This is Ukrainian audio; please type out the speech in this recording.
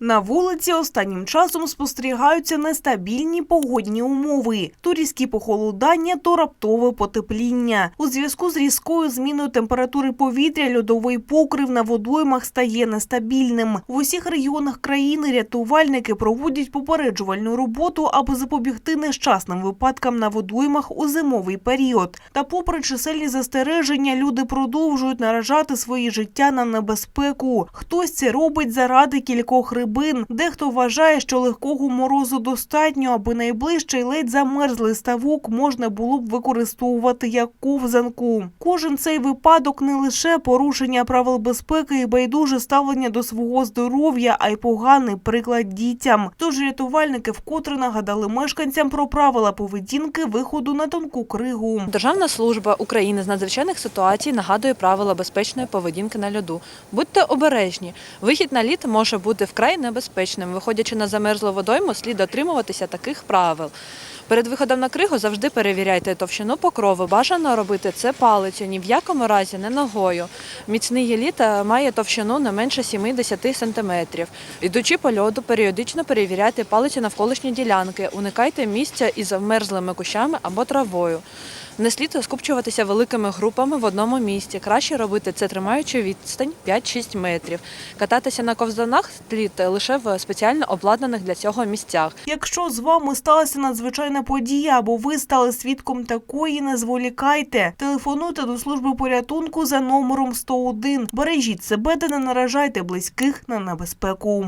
На вулиці останнім часом спостерігаються нестабільні погодні умови, то різкі похолодання, то раптове потепління. У зв'язку з різкою зміною температури повітря льодовий покрив на водоймах стає нестабільним. В усіх регіонах країни рятувальники проводять попереджувальну роботу, аби запобігти нещасним випадкам на водоймах у зимовий період. Та, попри чисельні застереження, люди продовжують наражати свої життя на небезпеку. Хтось це робить заради кількох рибин. Дехто вважає, що легкого морозу достатньо, аби найближчий ледь замерзлий ставок можна було б використовувати як ковзанку. Кожен цей випадок не лише порушення правил безпеки і байдуже ставлення до свого здоров'я, а й поганий приклад дітям. Тож рятувальники вкотре нагадали мешканцям про правила поведінки виходу на тонку кригу. Державна служба України з надзвичайних ситуацій нагадує правила безпечної поведінки на льоду. Будьте обережні. Вихід на лід може бути вкрай небезпечним. Виходячи на замерзлу водойму, слід дотримуватися таких правил. Перед виходом на кригу завжди перевіряйте товщину покрови. Бажано робити це палицею, ні в якому разі не ногою. Міцний єліт е, має товщину не менше 70 см. Йдучи по льоду, періодично перевіряйте палицю навколишні ділянки, уникайте місця із вмерзлими кущами або травою. Не слід скупчуватися великими групами в одному місці. Краще робити це тримаючи відстань 5-6 метрів. Кататися на ковзанах слід лише в спеціально обладнаних для цього місцях. Якщо з вами сталася надзвичайна подія або ви стали свідком такої, не зволікайте. Телефонуйте до служби порятунку за номером 101. Бережіть себе та не наражайте близьких на небезпеку.